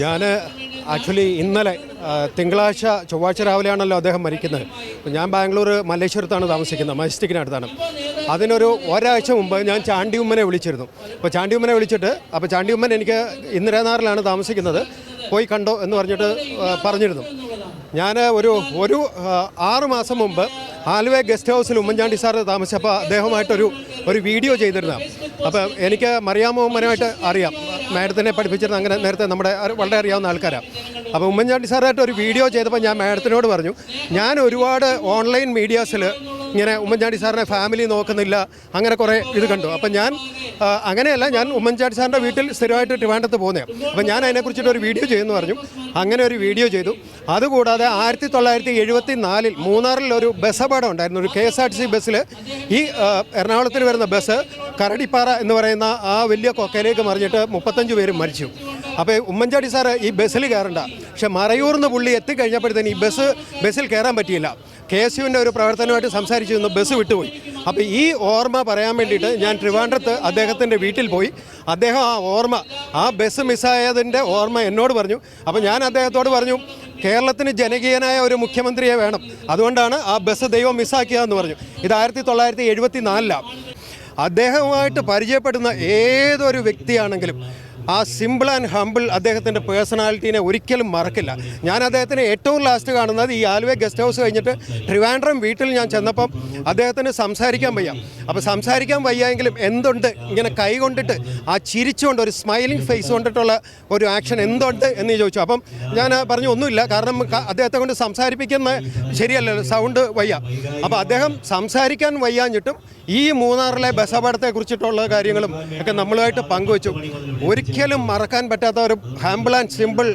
ഞാൻ ആക്ച്വലി ഇന്നലെ തിങ്കളാഴ്ച ചൊവ്വാഴ്ച രാവിലെയാണല്ലോ അദ്ദേഹം മരിക്കുന്നത്. ഞാൻ ബാംഗ്ലൂർ മല്ലേശ്വരത്താണ് താമസിക്കുന്നത് മജസ്റ്റിക്കിനടുത്താണ് അതിനൊരു ഒരാഴ്ച മുമ്പ് ഞാൻ ചാണ്ടിയുമ്മനെ വിളിച്ചിരുന്നു. അപ്പോൾ ചാണ്ടിയുമ്മനെ വിളിച്ചിട്ട് അപ്പോൾ ചാണ്ടിയുമ്മൻ എനിക്ക് ഇന്ദിരാനാറിലാണ് താമസിക്കുന്നത് പോയി കണ്ടോ എന്ന് പറഞ്ഞിട്ട് പറഞ്ഞിരുന്നു. ഞാൻ ഒരു ഒരു ആറുമാസം ആറ് മാസം മുമ്പ് ആലുവ ഗസ്റ്റ് ഹൗസിൽ ഉമ്മൻചാണ്ടി സാറ് താമസിച്ചപ്പോൾ അദ്ദേഹമായിട്ടൊരു ഒരു വീഡിയോ ചെയ്തിരുന്നതാണ്. അപ്പോൾ എനിക്ക് മറിയാമോ ഉമ്മനുമായിട്ട് അറിയാം. മാഡത്തിനെ പഠിപ്പിച്ചിരുന്ന അങ്ങനെ നേരത്തെ നമ്മുടെ വളരെ അറിയാവുന്ന ആൾക്കാരാണ് അപ്പോൾ ഉമ്മൻചാണ്ടി സാറായിട്ട് ഒരു വീഡിയോ ചെയ്തപ്പോൾ ഞാൻ മാഡത്തിനോട് പറഞ്ഞു ഞാൻ ഒരുപാട് ഓൺലൈൻ മീഡിയാസിൽ ഇങ്ങനെ ഉമ്മൻചാണ്ടി സാറിനെ ഫാമിലി നോക്കുന്നില്ല അങ്ങനെ കുറേ ഇത് കണ്ടു. അപ്പം ഞാൻ അങ്ങനെയല്ല ഞാൻ ഉമ്മൻചാണ്ടി സാറിന്റെ വീട്ടിൽ സ്ഥിരമായിട്ട് ട്രിവാൻഡത്ത് പോകുന്നതാണ് അപ്പം ഞാൻ അതിനെക്കുറിച്ചിട്ട് ഒരു വീഡിയോ ചെയ്യുമെന്ന് പറഞ്ഞു. അങ്ങനെ ഒരു വീഡിയോ ചെയ്തു. അതുകൂടാതെ ആയിരത്തി തൊള്ളായിരത്തി എഴുപത്തി നാലിൽ മൂന്നാറിൽ ഒരു ബസ് അപകടം ഉണ്ടായിരുന്നു. ഒരു K S R T C ബസ്സിൽ ഈ എറണാകുളത്തിന് വരുന്ന ബസ് കരടിപ്പാറ എന്ന് പറയുന്ന ആ വലിയ കൊക്കയിലേക്ക് മറിഞ്ഞിട്ട് മുപ്പത്തഞ്ച് പേരും മരിച്ചു. അപ്പോൾ ഉമ്മൻചാണ്ടി സാറ് ഈ ബസ്സിൽ കയറണ്ട. പക്ഷെ മറയൂർന്ന് പുള്ളി എത്തിക്കഴിഞ്ഞപ്പോഴത്തേന് ഈ ബസ് ബസ്സിൽ കയറാൻ പറ്റിയില്ല. കെ എസ് യുവിന്റെ ഒരു പ്രവർത്തനമായിട്ട് സംസാരിച്ചു നിന്ന് ബസ് വിട്ടുപോയി. അപ്പോൾ ഈ ഓർമ്മ പറയാൻ വേണ്ടിയിട്ട് ഞാൻ ട്രിവാൻഡ്രത്ത് അദ്ദേഹത്തിന്റെ വീട്ടിൽ പോയി. അദ്ദേഹം ആ ഓർമ്മ ആ ബസ് മിസ്സായതിന്റെ ഓർമ്മ എന്നോട് പറഞ്ഞു. അപ്പോൾ ഞാൻ അദ്ദേഹത്തോട് പറഞ്ഞു കേരളത്തിന് ജനകീയനായ ഒരു മുഖ്യമന്ത്രിയെ വേണം. അതുകൊണ്ടാണ് ആ ബസ് ദൈവം മിസ്സാക്കിയതെന്ന് പറഞ്ഞു. ഇത് ആയിരത്തി തൊള്ളായിരത്തി എഴുപത്തി നാലിലാണ് അദ്ദേഹവുമായിട്ട് പരിചയപ്പെടുന്ന ഏതൊരു വ്യക്തിയാണെങ്കിലും ആ സിമ്പിൾ ആൻഡ് ഹംബിൾ അദ്ദേഹത്തിന്റെ പേഴ്സണാലിറ്റീനെ ഒരിക്കലും മറക്കില്ല. ഞാൻ അദ്ദേഹത്തിന് ഏറ്റവും ലാസ്റ്റ് കാണുന്നത് ഈ ആലുവ ഗസ്റ്റ് ഹൗസ് കഴിഞ്ഞിട്ട് ട്രിവാൻഡ്രം വീട്ടിൽ ഞാൻ ചെന്നപ്പം അദ്ദേഹത്തിന് സംസാരിക്കാൻ വയ്യ. അപ്പോൾ സംസാരിക്കാൻ വയ്യെങ്കിലും എന്തുണ്ട്? ഇങ്ങനെ കൈ കൊണ്ടിട്ട് ആ ചിരിച്ചുകൊണ്ട് ഒരു സ്മൈലിംഗ് ഫേസ് കൊണ്ടിട്ടുള്ള ഒരു ആക്ഷൻ എന്തുണ്ട് എന്ന് ചോദിച്ചു. അപ്പം ഞാൻ പറഞ്ഞു ഒന്നുമില്ല. കാരണം അദ്ദേഹത്തെ കൊണ്ട് സംസാരിപ്പിക്കുന്ന ശരിയല്ലല്ലോ സൗണ്ട് വയ്യ. അപ്പോൾ അദ്ദേഹം സംസാരിക്കാൻ വയ്യാഞ്ഞിട്ടും ഈ മൂന്നാറിലെ ബസ് അപകടത്തെ കുറിച്ചിട്ടുള്ള കാര്യങ്ങളും ഒക്കെ നമ്മളുമായിട്ട് പങ്കുവച്ചു. ഒരിക്കലും മറക്കാൻ പറ്റാത്ത ഒരു humble and simple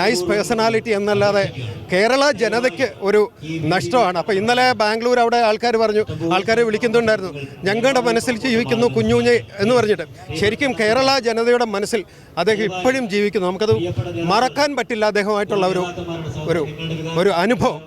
nice personality എന്നല്ലാതെ കേരള ജനതയ്ക്ക് ഒരു നഷ്ടമാണ്. അപ്പോൾ ഇന്നലെ ബാംഗ്ലൂർ അവിടെ ആൾക്കാർ പറഞ്ഞു ആൾക്കാരെ വിളിക്കുന്നുണ്ടായിരുന്നു. ഞങ്ങളുടെ മനസ്സിൽ ജീവിക്കുന്നു കുഞ്ഞുഞ്ഞ് എന്ന് പറഞ്ഞിട്ട്. ശരിക്കും കേരള ജനതയുടെ മനസ്സിൽ അദ്ദേഹം ഇപ്പോഴും ജീവിക്കുന്നു. നമുക്കത് മറക്കാൻ പറ്റില്ല അദ്ദേഹമായിട്ടുള്ള ഒരു ഒരു ഒരു അനുഭവം.